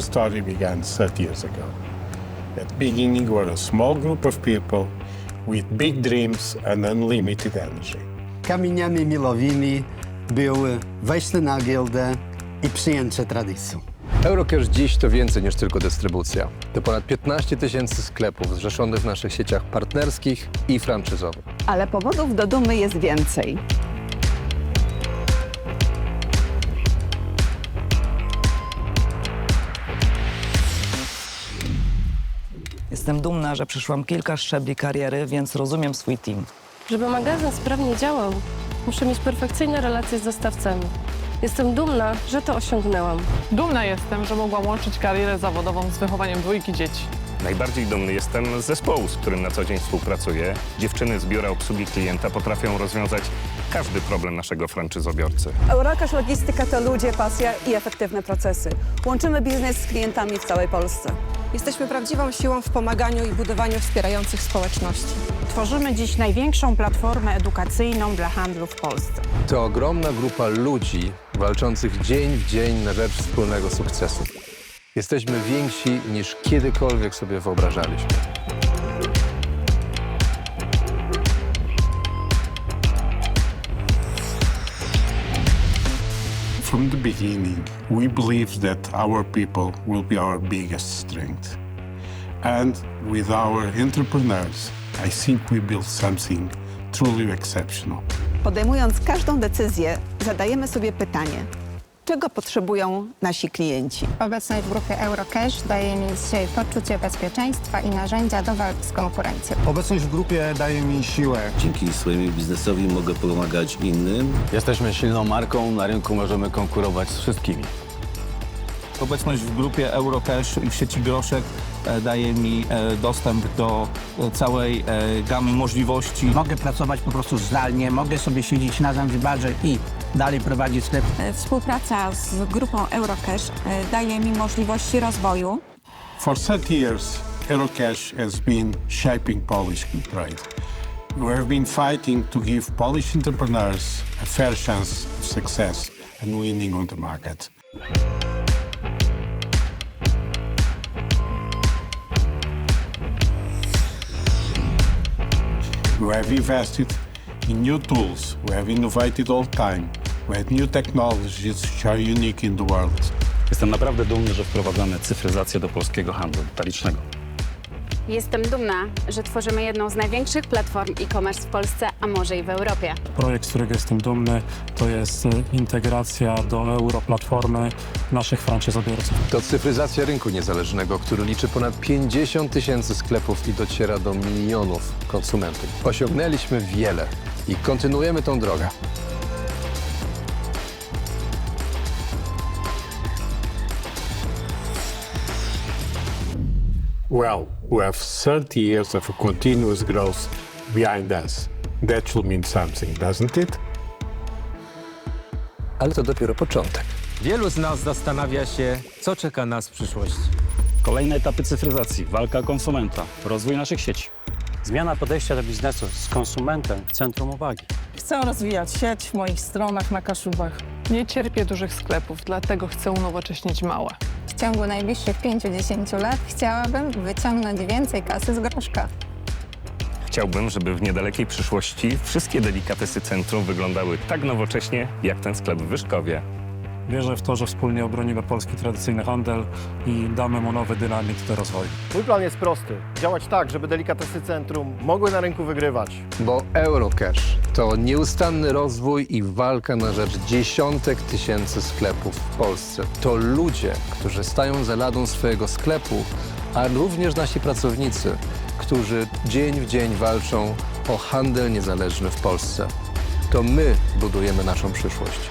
Our story began 30 years ago. At beginning, we were a small group of people with big dreams and unlimited energy. Kamieniami milowymi były wejście na giełdę i przyjęcie tradycji. Eurocash dziś to więcej niż tylko dystrybucja. To ponad 15 tysięcy sklepów zrzeszonych w naszych sieciach partnerskich i franczyzowych. Ale powodów do dumy jest więcej. Jestem dumna, że przyszłam kilka szczebli kariery, więc rozumiem swój team. Żeby magazyn sprawnie działał, muszę mieć perfekcyjne relacje z dostawcami. Jestem dumna, że to osiągnęłam. Dumna jestem, że mogłam łączyć karierę zawodową z wychowaniem dwójki dzieci. Najbardziej dumny jestem z zespołu, z którym na co dzień współpracuję. Dziewczyny z biura obsługi klienta potrafią rozwiązać każdy problem naszego franczyzobiorcy. Eurocash Logistyka to ludzie, pasja i efektywne procesy. Łączymy biznes z klientami w całej Polsce. Jesteśmy prawdziwą siłą w pomaganiu i budowaniu wspierających społeczności. Tworzymy dziś największą platformę edukacyjną dla handlu w Polsce. To ogromna grupa ludzi walczących dzień w dzień na rzecz wspólnego sukcesu. Jesteśmy więksi niż kiedykolwiek sobie wyobrażaliśmy. From the beginning, we believed that our people will be our biggest strength. And with our entrepreneurs, I think we built something truly exceptional. Podejmując każdą decyzję, zadajemy sobie pytanie, czego potrzebują nasi klienci? Obecność w grupie Eurocash daje mi dzisiaj poczucie bezpieczeństwa i narzędzia do walki z konkurencją. Obecność w grupie daje mi siłę. Dzięki swojemu biznesowi mogę pomagać innym. Jesteśmy silną marką, na rynku możemy konkurować z wszystkimi. Obecność w grupie Eurocash i w sieci Groszek e, daje mi e, dostęp do e, całej gamy możliwości. Mogę pracować po prostu zdalnie, mogę sobie siedzieć na Zanzibarze i dalej prowadzić sklep. Współpraca z grupą Eurocash daje mi możliwości rozwoju. For 30 years, Aerocash has been shaping Polish trade. We have been fighting to give Polish entrepreneurs a fair chance of success and winning on the market. We have invested in new tools. We have innovated all the time. Had new technologies which are unique in the world. Jestem naprawdę dumny, że wprowadzamy cyfryzację do polskiego handlu detalicznego. Jestem dumna, że tworzymy jedną z największych platform e-commerce w Polsce, a może i w Europie. Projekt, z którego jestem dumny, to jest integracja do Europlatformy naszych franczyzobiorców. To cyfryzacja rynku niezależnego, który liczy ponad 50 tysięcy sklepów i dociera do milionów konsumentów. Osiągnęliśmy wiele i kontynuujemy tą drogę. Well, we have 30 years of continuous growth behind us. That should mean something, doesn't it? Ale to dopiero początek. Wielu z nas zastanawia się, co czeka nas w przyszłości. Kolejne etapy cyfryzacji, walka konsumenta, rozwój naszych sieci. Zmiana podejścia do biznesu z konsumentem w centrum uwagi. Chcę rozwijać sieć w moich stronach na Kaszubach. Nie cierpię dużych sklepów, dlatego chcę unowocześnić małe. W ciągu najbliższych 5-10 lat chciałabym wyciągnąć więcej kasy z groszka. Chciałbym, żeby w niedalekiej przyszłości wszystkie delikatesy centrum wyglądały tak nowocześnie, jak ten sklep w Wyszkowie. Wierzę w to, że wspólnie obronimy polski tradycyjny handel i damy mu nowy dynamit do rozwoju. Mój plan jest prosty. Działać tak, żeby delikatesy centrum mogły na rynku wygrywać. Bo Eurocash to nieustanny rozwój i walka na rzecz dziesiątek tysięcy sklepów w Polsce. To ludzie, którzy stają za ladą swojego sklepu, a również nasi pracownicy, którzy dzień w dzień walczą o handel niezależny w Polsce. To my budujemy naszą przyszłość.